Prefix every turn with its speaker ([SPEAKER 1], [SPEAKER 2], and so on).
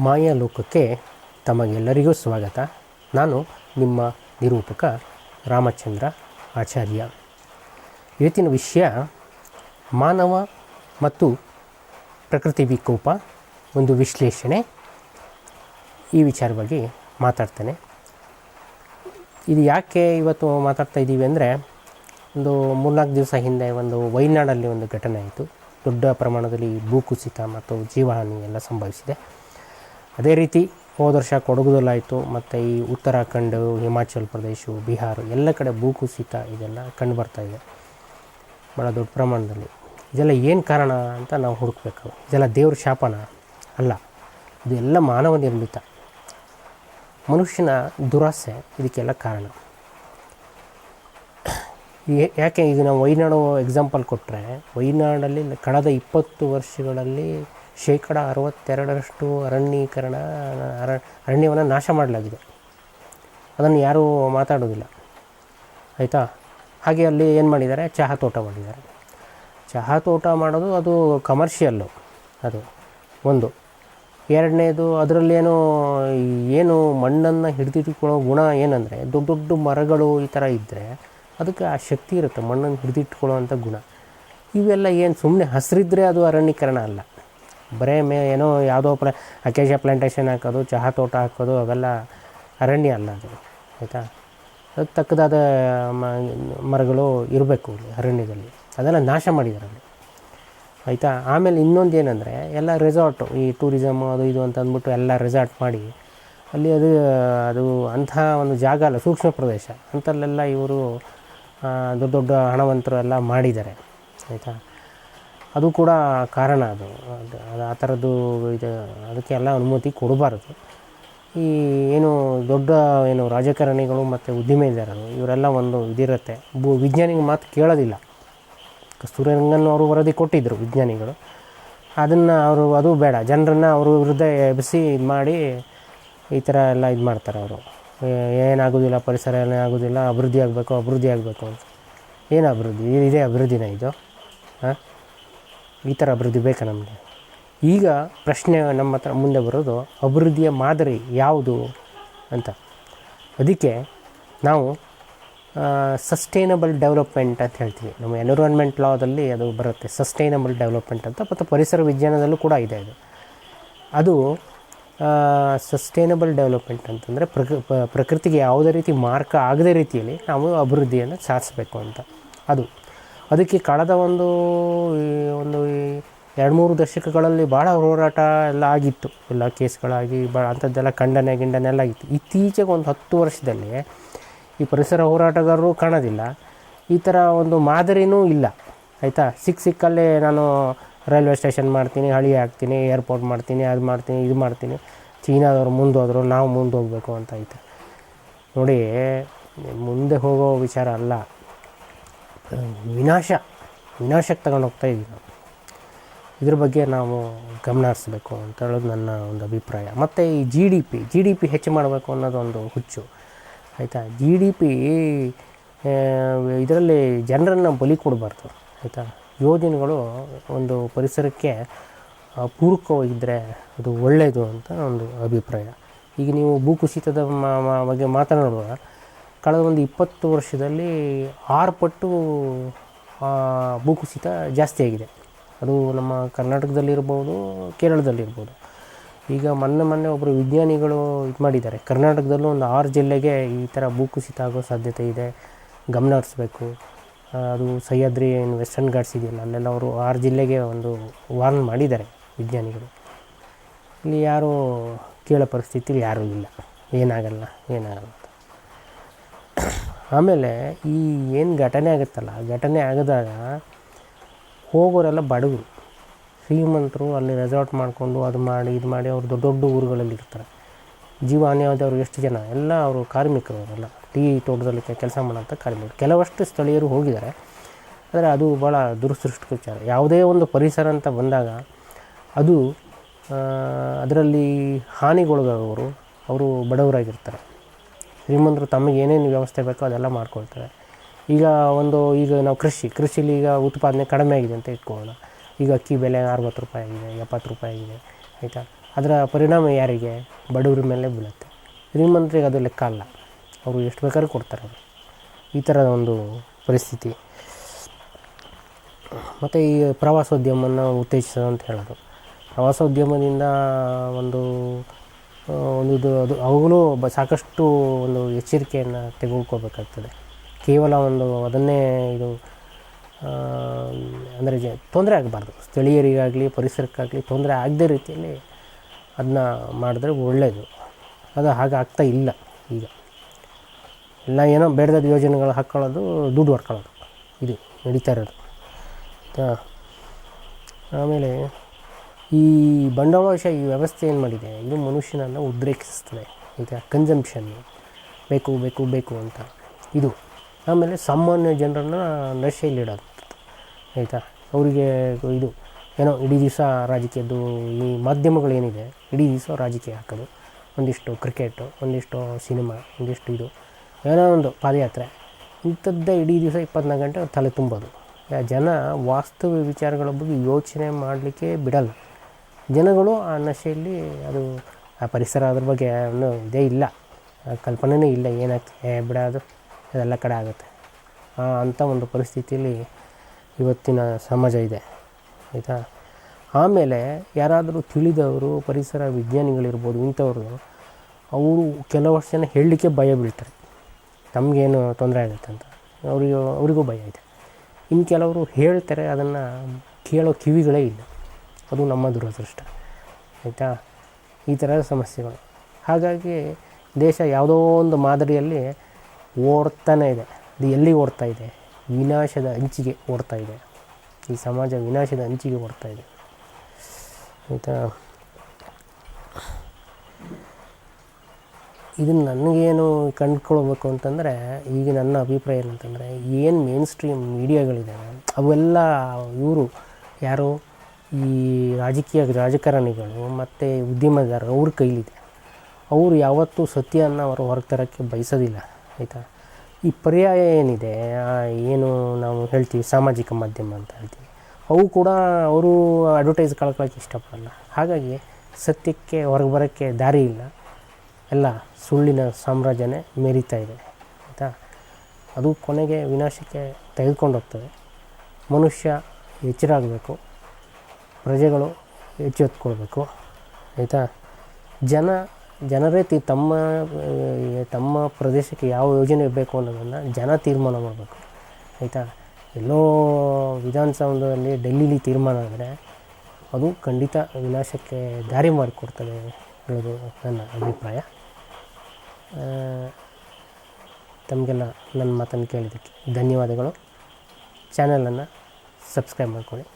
[SPEAKER 1] ಮಾಯಾ ಲೋಕಕ್ಕೆ ತಮಗೆಲ್ಲರಿಗೂ ಸ್ವಾಗತ. ನಾನು ನಿಮ್ಮ ನಿರೂಪಕ ರಾಮಚಂದ್ರ ಆಚಾರ್ಯ. ಇವತ್ತಿನ ವಿಷಯ ಮಾನವ ಮತ್ತು ಪ್ರಕೃತಿ ವಿಕೋಪ ಒಂದು ವಿಶ್ಲೇಷಣೆ. ಈ ವಿಚಾರವಾಗಿ ಮಾತಾಡ್ತೇನೆ. ಇದು ಯಾಕೆ ಇವತ್ತು ಮಾತಾಡ್ತಾ ಇದ್ದೀವಿ ಅಂದರೆ, ಒಂದು ಮೂರ್ನಾಲ್ಕು ದಿವಸ ಹಿಂದೆ ಒಂದು ವೈನಾಡಲ್ಲಿ ಒಂದು ಘಟನೆ ಆಯಿತು. ದೊಡ್ಡ ಪ್ರಮಾಣದಲ್ಲಿ ಭೂಕುಸಿತ ಮತ್ತು ಜೀವಹಾನಿ ಎಲ್ಲ ಸಂಭವಿಸಿದೆ. ಅದೇ ರೀತಿ ಹೋದ ವರ್ಷ ಕೊಡಗುದಲ್ಲಾಯಿತು, ಮತ್ತು ಈ ಉತ್ತರಾಖಂಡ್, ಹಿಮಾಚಲ್ ಪ್ರದೇಶ, ಬಿಹಾರ ಎಲ್ಲ ಕಡೆ ಭೂಕುಸಿತ ಇದೆಲ್ಲ ಕಂಡು ಇದೆ. ಭಾಳ ದೊಡ್ಡ ಪ್ರಮಾಣದಲ್ಲಿ. ಇದೆಲ್ಲ ಏನು ಕಾರಣ ಅಂತ ನಾವು ಹುಡುಕ್ಬೇಕು. ಇದೆಲ್ಲ ದೇವ್ರ ಶಾಪನ ಅಲ್ಲ. ಇದು ಎಲ್ಲ ಮಾನವ ನಿರ್ಮಿತ. ಮನುಷ್ಯನ ದುರಾಸೆ ಇದಕ್ಕೆಲ್ಲ ಕಾರಣ. ಯಾಕೆ ಈಗ ನಾವು ವೈನಾಡು ಎಕ್ಸಾಂಪಲ್ ಕೊಟ್ಟರೆ ವೈನಾಡಲ್ಲಿ ಕಳೆದ ಇಪ್ಪತ್ತು ವರ್ಷಗಳಲ್ಲಿ ಶೇಕಡ ಅರವತ್ತೆರಡರಷ್ಟು ಅರಣ್ಯೀಕರಣ, ಅರ, ಅರಣ್ಯವನ್ನು ನಾಶ ಮಾಡಲಾಗಿದೆ. ಅದನ್ನು ಯಾರೂ ಮಾತಾಡೋದಿಲ್ಲ. ಆಯಿತಾ? ಹಾಗೆ ಅಲ್ಲಿ ಏನು ಮಾಡಿದ್ದಾರೆ? ಚಹಾ ತೋಟ ಮಾಡಿದ್ದಾರೆ. ಚಹಾ ತೋಟ ಮಾಡೋದು ಅದು ಕಮರ್ಷಿಯಲ್ಲು ಅದು. ಒಂದು. ಎರಡನೇದು ಅದರಲ್ಲೇನು ಏನು ಮಣ್ಣನ್ನು ಹಿಡಿದಿಟ್ಕೊಳ್ಳೋ ಗುಣ ಏನಂದರೆ, ದೊಡ್ಡ ದೊಡ್ಡ ಮರಗಳು ಈ ಥರ ಇದ್ದರೆ ಅದಕ್ಕೆ ಆ ಶಕ್ತಿ ಇರುತ್ತೆ, ಮಣ್ಣನ್ನು ಹಿಡಿದಿಟ್ಕೊಳ್ಳೋ ಅಂಥ ಗುಣ. ಇವೆಲ್ಲ ಏನು ಸುಮ್ಮನೆ ಹಸಿರಿದ್ರೆ ಅದು ಅರಣ್ಯೀಕರಣ ಅಲ್ಲ. ಬರೇ ಮೇ ಏನೋ ಯಾವುದೋ ಪ್ಲ ಅಕೇಶ ಪ್ಲಾಂಟೇಷನ್ ಹಾಕೋದು, ಚಹಾ ತೋಟ ಹಾಕೋದು, ಅವೆಲ್ಲ ಅರಣ್ಯ ಅಲ್ಲ ಅದು, ಆಯಿತಾ? ಅದಕ್ಕೆ ತಕ್ಕದಾದ ಮರಗಳು ಇರಬೇಕು ಇಲ್ಲಿ ಅರಣ್ಯದಲ್ಲಿ. ಅದೆಲ್ಲ ನಾಶ ಮಾಡಿದ್ದಾರೆ ಅಲ್ಲಿ, ಆಯಿತಾ? ಆಮೇಲೆ ಇನ್ನೊಂದು ಏನಂದರೆ, ಎಲ್ಲ ರೆಸಾರ್ಟು ಈ ಟೂರಿಸಮ್ ಅದು ಇದು ಅಂತ ಅಂದ್ಬಿಟ್ಟು ಎಲ್ಲ ರೆಸಾರ್ಟ್ ಮಾಡಿ, ಅಲ್ಲಿ ಅದು ಅದು ಅಂಥ ಒಂದು ಜಾಗ ಅಲ್ಲ, ಸೂಕ್ಷ್ಮ ಪ್ರದೇಶ, ಅಂಥಲ್ಲೆಲ್ಲ ಇವರು ದೊಡ್ಡ ದೊಡ್ಡ ಹಣವಂತರು ಎಲ್ಲ ಮಾಡಿದ್ದಾರೆ, ಆಯಿತಾ? ಅದು ಕೂಡ ಕಾರಣ ಅದು. ಅದು ಆ ಥರದ್ದು ಇದು ಅದಕ್ಕೆಲ್ಲ ಅನುಮತಿ ಕೊಡಬಾರದು. ಈ ಏನು ದೊಡ್ಡ ಏನು ರಾಜಕಾರಣಿಗಳು ಮತ್ತು ಉದ್ದಿಮೆದಾರರು, ಇವರೆಲ್ಲ ಒಂದು ಇದಿರುತ್ತೆ. ಭೂ ವಿಜ್ಞಾನಿಗೆ ಮಾತು ಕೇಳೋದಿಲ್ಲ. ಕಸ್ತೂರಿರಂಗನ್ ಅವರು ವರದಿ ಕೊಟ್ಟಿದ್ದರು ವಿಜ್ಞಾನಿಗಳು. ಅದನ್ನು ಅವರು, ಅದು ಬೇಡ. ಜನರನ್ನು ಅವರು ವಿರುದ್ಧ ಎಬ್ಬಿಸಿ ಇದು ಮಾಡಿ ಈ ಥರ ಎಲ್ಲ ಇದು ಮಾಡ್ತಾರೆ ಅವರು. ಏನಾಗೋದಿಲ್ಲ, ಪರಿಸರ ಏನಾಗೋದಿಲ್ಲ ಅಭಿವೃದ್ಧಿ ಆಗಬೇಕು ಅಭಿವೃದ್ಧಿ ಆಗಬೇಕು ಅಂತ. ಏನು ಅಭಿವೃದ್ಧಿ? ಇದೇ ಅಭಿವೃದ್ಧಿನ ಇದು. ಹಾಂ? ಈ ಥರ ಅಭಿವೃದ್ಧಿ ಬೇಕಾ ನಮಗೆ? ಈಗ ಪ್ರಶ್ನೆ ನಮ್ಮ ಹತ್ರ ಮುಂದೆ ಬರೋದು, ಅಭಿವೃದ್ಧಿಯ ಮಾದರಿ ಯಾವುದು ಅಂತ. ಅದಕ್ಕೆ ನಾವು ಸಸ್ಟೈನಬಲ್ ಡೆವಲಪ್ಮೆಂಟ್ ಅಂತ ಹೇಳ್ತೀವಿ. ನಮ್ಮ ಎನ್ವಿರಾನ್ಮೆಂಟ್ ಲಾದಲ್ಲಿ ಅದು ಬರುತ್ತೆ. ಸಸ್ಟೈನಬಲ್ ಡೆವಲಪ್ಮೆಂಟ್ ಅಂತ, ಮತ್ತು ಪರಿಸರ ವಿಜ್ಞಾನದಲ್ಲೂ ಕೂಡ ಇದೆ ಅದು. ಅದು ಸಸ್ಟೈನಬಲ್ ಡೆವಲಪ್ಮೆಂಟ್ ಅಂತಂದರೆ ಪ್ರಕೃ ಪ್ರಕೃತಿಗೆ ಯಾವುದೇ ರೀತಿ ಮಾರ್ಕ ಆಗದೇ ರೀತಿಯಲ್ಲಿ ನಾವು ಅಭಿವೃದ್ಧಿಯನ್ನು ಸಾಧಿಸಬೇಕು ಅಂತ. ಅದು. ಅದಕ್ಕೆ ಕಳೆದ ಒಂದು ಒಂದು ಎರಡು, ಮೂರು ದಶಕಗಳಲ್ಲಿ ಭಾಳ ಹೋರಾಟ ಎಲ್ಲ ಆಗಿತ್ತು. ಎಲ್ಲ ಕೇಸ್ಗಳಾಗಿ ಭಾಳ ಅಂಥದ್ದೆಲ್ಲ ಖಂಡನೆ, ಗಿಂಡನೆ ಎಲ್ಲ ಆಗಿತ್ತು. ಇತ್ತೀಚೆಗೆ ಒಂದು ಹತ್ತು ವರ್ಷದಲ್ಲಿ ಈ ಪರಿಸರ ಹೋರಾಟಗಾರರು ಕಾಣೋದಿಲ್ಲ. ಈ ಥರ ಒಂದು ಮಾದರಿನೂ ಇಲ್ಲ. ಆಯಿತಾ? ಸಿಕ್ಕ ಸಿಕ್ಕಲ್ಲೇ ನಾನು ರೈಲ್ವೆ ಸ್ಟೇಷನ್ ಮಾಡ್ತೀನಿ ಹಳಿ ಹಾಕ್ತೀನಿ, ಏರ್ಪೋರ್ಟ್ ಮಾಡ್ತೀನಿ, ಅದು ಮಾಡ್ತೀನಿ, ಇದು ಮಾಡ್ತೀನಿ. ಚೀನಾದವ್ರು ಮುಂದೆ ಹೋದ್ರು ನಾವು ಮುಂದೆ ಹೋಗಬೇಕು ಅಂತ ಐತೆ ನೋಡಿ, ಮುಂದೆ ಹೋಗೋ ವಿಚಾರ ಅಲ್ಲ. ವಿನಾಶ ವಿನಾಶಕ್ಕೆ ತಗೊಂಡು ಹೋಗ್ತಾ ಇದ್ದೀವಿ ನಾವು. ಇದ್ರ ಬಗ್ಗೆ ನಾವು ಗಮನ ಹರಿಸ್ಬೇಕು ಅಂತ ಹೇಳೋದು ನನ್ನ ಒಂದು ಅಭಿಪ್ರಾಯ. ಮತ್ತು ಈ G D P G D P ಹೆಚ್ಚು ಮಾಡಬೇಕು ಅನ್ನೋದೊಂದು ಹುಚ್ಚು. ಆಯಿತಾ? ಜಿ ಡಿ ಪಿ ಇದರಲ್ಲಿ ಜನರನ್ನು ಬಲಿ ಕೊಡಬಾರ್ದು. ಆಯಿತಾ? ಯೋಜನೆಗಳು ಒಂದು ಪರಿಸರಕ್ಕೆ ಪೂರಕವಾಗಿದ್ದರೆ ಅದು ಒಳ್ಳೆಯದು ಅಂತ ಒಂದು ಅಭಿಪ್ರಾಯ. ಈಗ ನೀವು ಭೂಕುಸಿತದ ಬಗ್ಗೆ ಮಾತನಾಡುವಾಗ ಕಳೆದ ಒಂದು ಇಪ್ಪತ್ತು ವರ್ಷದಲ್ಲಿ ಆರು ಪಟ್ಟು ಭೂಕುಸಿತ ಜಾಸ್ತಿ ಆಗಿದೆ. ಅದು ನಮ್ಮ ಕರ್ನಾಟಕದಲ್ಲಿರ್ಬೋದು, ಕೇರಳದಲ್ಲಿರ್ಬೋದು. ಈಗ ಮೊನ್ನೆ ಮೊನ್ನೆ ಒಬ್ಬರು ವಿಜ್ಞಾನಿಗಳು ಇದು ಮಾಡಿದ್ದಾರೆ. ಕರ್ನಾಟಕದಲ್ಲೂ ಒಂದು ಆರು ಜಿಲ್ಲೆಗೆ ಈ ಥರ ಭೂಕುಸಿತ ಆಗೋ ಸಾಧ್ಯತೆ ಇದೆ. ಗಮನ ಹರಿಸ್ಬೇಕು. ಅದು ಸಹ್ಯಾದ್ರಿ ಏನು ವೆಸ್ಟರ್ನ್ ಘಾಟ್ಸ್ ಇದೆಯಲ್ಲ, ಅಲ್ಲೆಲ್ಲ ಅವರು ಆರು ಜಿಲ್ಲೆಗೆ ಒಂದು ವಾರ್ನ್ ಮಾಡಿದ್ದಾರೆ ವಿಜ್ಞಾನಿಗಳು. ಇಲ್ಲಿ ಯಾರೂ ಕೇಳೋ ಪರಿಸ್ಥಿತಿಲಿ ಯಾರೂ ಇಲ್ಲ. ಏನಾಗಲ್ಲ ಏನಾಗಲ್ಲ. ಆಮೇಲೆ ಈ ಏನು ಘಟನೆ ಆಗುತ್ತಲ್ಲ ಘಟನೆ ಆಗಿದಾಗ ಹೋಗೋರೆಲ್ಲ ಬಡವರು, ಶ್ರೀಮಂತರು ಅಲ್ಲಿ ರೆಸಾರ್ಟ್ ಮಾಡಿಕೊಂಡು ಅದು ಮಾಡಿ, ಇದು ಮಾಡಿ ಅವ್ರು ದೊಡ್ಡ ದೊಡ್ಡ ಊರುಗಳಲ್ಲಿ ಇರ್ತಾರೆ. ಜೀವ ಹಾನಿಯಾದವರು ಎಷ್ಟು ಜನ, ಎಲ್ಲ ಅವರು ಕಾರ್ಮಿಕರು ಅವರೆಲ್ಲ, ಟೀ ತೋಟದಲ್ಲಿ ಕೆಲಸ ಮಾಡೋಂಥ ಕಾರ್ಮಿಕರು. ಕೆಲವಷ್ಟು ಸ್ಥಳೀಯರು ಹೋಗಿದ್ದಾರೆ. ಆದರೆ ಅದು ಭಾಳ ದುರದೃಷ್ಟ ವಿಚಾರ. ಯಾವುದೇ ಒಂದು ಪರಿಸರ ಅಂತ ಬಂದಾಗ ಅದು ಅದರಲ್ಲಿ ಹಾನಿಗೊಳಗಾಗೋರು ಅವರು ಬಡವರಾಗಿರ್ತಾರೆ. ಶ್ರೀಮಂತರು ತಮಗೆ ಏನೇನು ವ್ಯವಸ್ಥೆ ಬೇಕೋ ಅದೆಲ್ಲ ಮಾಡ್ಕೊಳ್ತಾರೆ. ಈಗ ಒಂದು, ಈಗ ನಾವು ಕೃಷಿ, ಕೃಷಿಲಿ ಈಗ ಉತ್ಪಾದನೆ ಕಡಿಮೆ ಆಗಿದೆ ಅಂತ ಇಟ್ಕೊಳ್ಳೋಣ. ಈಗ ಅಕ್ಕಿ ಬೆಲೆ ಅರವತ್ತು ರೂಪಾಯಿ ಆಗಿದೆ, ಎಪ್ಪತ್ತು ರೂಪಾಯಿ ಆಗಿದೆ, ಆಯಿತಾ? ಅದರ ಪರಿಣಾಮ ಯಾರಿಗೆ? ಬಡವ್ರ ಮೇಲೆ ಬೀಳುತ್ತೆ. ಶ್ರೀಮಂತರಿಗೆ ಅದು ಲೆಕ್ಕ ಅಲ್ಲ. ಅವರು ಎಷ್ಟು ಬೇಕಾದ್ರೂ ಕೊಡ್ತಾರೆ ಅವರು. ಈ ಥರದ ಒಂದು ಪರಿಸ್ಥಿತಿ. ಮತ್ತು ಈ ಪ್ರವಾಸೋದ್ಯಮವನ್ನು ಉತ್ತೇಜಿಸೋದು ಅಂತ ಹೇಳೋದು. ಪ್ರವಾಸೋದ್ಯಮದಿಂದ ಒಂದು ಒಂದು ಅದು ಅವುಗಳು ಬ, ಸಾಕಷ್ಟು ಒಂದು ಎಚ್ಚರಿಕೆಯನ್ನು ತೆಗೆದುಕೋಬೇಕಾಗ್ತದೆ ಕೇವಲ ಒಂದು ಅದನ್ನೇ ಇದು ಅಂದರೆ ಜ, ತೊಂದರೆ ಆಗಬಾರ್ದು. ಸ್ಥಳೀಯರಿಗಾಗಲಿ, ಪರಿಸರಕ್ಕಾಗಲಿ ತೊಂದರೆ ಆಗದೇ ರೀತಿಯಲ್ಲಿ ಅದನ್ನ ಮಾಡಿದ್ರೆ ಒಳ್ಳೆಯದು ಅದು ಹಾಗೆ ಆಗ್ತಾ ಇಲ್ಲ ಈಗ. ಎಲ್ಲ ಏನೋ ಬೇಡದ ಯೋಜನೆಗಳು ಹಾಕ್ಕೊಳ್ಳೋದು ದುಡ್ಡು ಹೊಡ್ಕೊಳ್ಳೋದು ಇದು ನಡೀತಾ ಇರೋದು. ಆಮೇಲೆ ಈ ಬಂಡವಾಳಶಾಹಿ ವ್ಯವಸ್ಥೆ ಏನು ಮಾಡಿದೆ? ಇದು ಮನುಷ್ಯನನ್ನು ಉದ್ರೇಕಿಸ್ತದೆ. ಈಗ ಕನ್ಸಂಪ್ಷನ್ನು ಬೇಕು ಬೇಕು ಬೇಕು ಅಂತ. ಇದು. ಆಮೇಲೆ ಸಾಮಾನ್ಯ ಜನರನ್ನು ನಶೆಯಲ್ಲಿಡೋದು ಆಯಿತಾ? ಅವರಿಗೆ ಇದು. ಏನೋ ಇಡೀ ದಿವಸ ರಾಜಕೀಯದ್ದು ಈ ಮಾಧ್ಯಮಗಳೇನಿದೆ, ಇಡೀ ದಿವಸ ರಾಜಕೀಯ ಹಾಕೋದು. ಒಂದಿಷ್ಟು ಕ್ರಿಕೆಟು ಒಂದಿಷ್ಟು ಸಿನಿಮಾ ಒಂದಿಷ್ಟು ಇದು. ಏನೋ ಒಂದು ಪಾದಯಾತ್ರೆ. ಇಂಥದ್ದೇ ಇಡೀ ದಿವಸ ಇಪ್ಪತ್ನಾಲ್ಕು ಗಂಟೆ ತಲೆ ತುಂಬೋದು. ಜನ ವಾಸ್ತವ ವಿಚಾರಗಳ ಬಗ್ಗೆ ಯೋಚನೆ ಮಾಡಲಿಕ್ಕೆ ಬಿಡಲ್ಲ. ಜನಗಳು ಆ ನಶೆಯಲ್ಲಿ ಅದು ಆ ಪರಿಸರ ಅದ್ರ ಬಗ್ಗೆ ಒಂದು ಇದೇ ಇಲ್ಲ. ಆ ಕಲ್ಪನೆನೇ ಇಲ್ಲ ಏನಾಗ್ತದೆ, ಏ ಬಿಡ ಅದು ಅದೆಲ್ಲ ಕಡೆ ಆಗುತ್ತೆ. ಅಂಥ ಒಂದು ಪರಿಸ್ಥಿತಿಯಲ್ಲಿ ಇವತ್ತಿನ ಸಮಾಜ ಇದೆ, ಆಯಿತಾ? ಆಮೇಲೆ ಯಾರಾದರೂ ತಿಳಿದವರು, ಪರಿಸರ ವಿಜ್ಞಾನಿಗಳಿರ್ಬೋದು, ಇಂಥವ್ರು, ಅವರು ಕೆಲವಷ್ಟು ಜನ ಹೇಳಲಿಕ್ಕೆ ಭಯ ಬೀಳ್ತಾರೆ. ತಮಗೇನು ತೊಂದರೆ ಆಗುತ್ತೆ ಅಂತ. ಅವರಿಗೂ ಅವರಿಗೂ ಭಯ ಇದೆ. ಇನ್ನು ಕೆಲವರು ಹೇಳ್ತಾರೆ, ಅದನ್ನು ಕೇಳೋ ಕಿವಿಗಳೇ ಇಲ್ಲ. ಅದು ನಮ್ಮ ದುರದೃಷ್ಟ, ಆಯಿತಾ? ಈ ಥರದ ಸಮಸ್ಯೆಗಳು. ಹಾಗಾಗಿ ದೇಶ ಯಾವುದೋ ಒಂದು ಮಾದರಿಯಲ್ಲಿ ಓಡ್ತಾನೆ ಇದೆ. ಅದು ಎಲ್ಲಿ ಓಡ್ತಾ ಇದೆ? ವಿನಾಶದ ಅಂಚಿಗೆ ಓಡ್ತಾ ಇದೆ. ಈ ಸಮಾಜ ವಿನಾಶದ ಅಂಚಿಗೆ ಓಡ್ತಾ ಇದೆ. ಆಯಿತಾ? ಇದನ್ನು ನನಗೇನು ಕಂಡುಕೊಳ್ಬೇಕು ಅಂತಂದರೆ, ಈಗ ನನ್ನ ಅಭಿಪ್ರಾಯ ಏನಂತಂದರೆ, ಏನು ಮೇನ್ ಸ್ಟ್ರೀಮ್ ಮೀಡಿಯಾಗಳಿದ್ದಾವೆ ಅವೆಲ್ಲ ಇವರು ಯಾರು? ಈ ರಾಜಕೀಯ ರಾಜಕಾರಣಿಗಳು ಮತ್ತು ಉದ್ಯಮದಾರರು ಅವ್ರ ಕೈಲಿದೆ. ಅವರು ಯಾವತ್ತೂ ಸತ್ಯವನ್ನು ಅವರು ಹೊರಗೆ ತರೋಕ್ಕೆ ಬಯಸೋದಿಲ್ಲ, ಆಯಿತಾ? ಈ ಪರ್ಯಾಯ ಏನಿದೆ? ಏನು ನಾವು ಹೇಳ್ತೀವಿ, ಸಾಮಾಜಿಕ ಮಾಧ್ಯಮ ಅಂತ ಹೇಳ್ತೀವಿ. ಅವು ಕೂಡ ಅವರು ಅಡ್ವರ್ಟೈಸ್ ಕಳ್ಕೊಳ್ಳೋಕೆ ಇಷ್ಟಪಡಲ್ಲ. ಹಾಗಾಗಿ ಸತ್ಯಕ್ಕೆ ಹೊರಗೆ ಬರೋಕ್ಕೆ ದಾರಿ ಇಲ್ಲ. ಎಲ್ಲ ಸುಳ್ಳಿನ ಸಾಮ್ರಾಜ್ಯನೇ ಮೆರೀತಾ ಇದೆ, ಆಯಿತಾ? ಅದು ಕೊನೆಗೆ ವಿನಾಶಕ್ಕೆ ತೆಗೆದುಕೊಂಡು ಹೋಗ್ತದೆ. ಮನುಷ್ಯ ಎಚ್ಚರ ಆಗಬೇಕು. ಪ್ರಜೆಗಳು ಎಚ್ಚೆತ್ಕೊಳ್ಬೇಕು ಆಯಿತಾ? ಜನ, ಜನರೇ ತಿ, ತಮ್ಮ ತಮ್ಮ ಪ್ರದೇಶಕ್ಕೆ ಯಾವ ಯೋಜನೆ ಬೇಕು ಅನ್ನೋದನ್ನು ಜನ ತೀರ್ಮಾನ ಮಾಡಬೇಕು, ಆಯಿತಾ? ಎಲ್ಲೋ ವಿಧಾನಸೌಧದಲ್ಲಿ ಡೆಲ್ಲಿಲಿ ತೀರ್ಮಾನ ಆದರೆ ಅದು ಖಂಡಿತ ವಿನಾಶಕ್ಕೆ ದಾರಿ ಮಾಡಿಕೊಡ್ತದೆ ಹೇಳೋದು ನನ್ನ ಅಭಿಪ್ರಾಯ. ತಮಗೆಲ್ಲ ನನ್ನ ಮಾತನ್ನು ಕೇಳಿದ್ದಕ್ಕೆ ಧನ್ಯವಾದಗಳು. ಚಾನಲನ್ನು ಸಬ್ಸ್ಕ್ರೈಬ್ ಮಾಡ್ಕೊಳ್ಳಿ.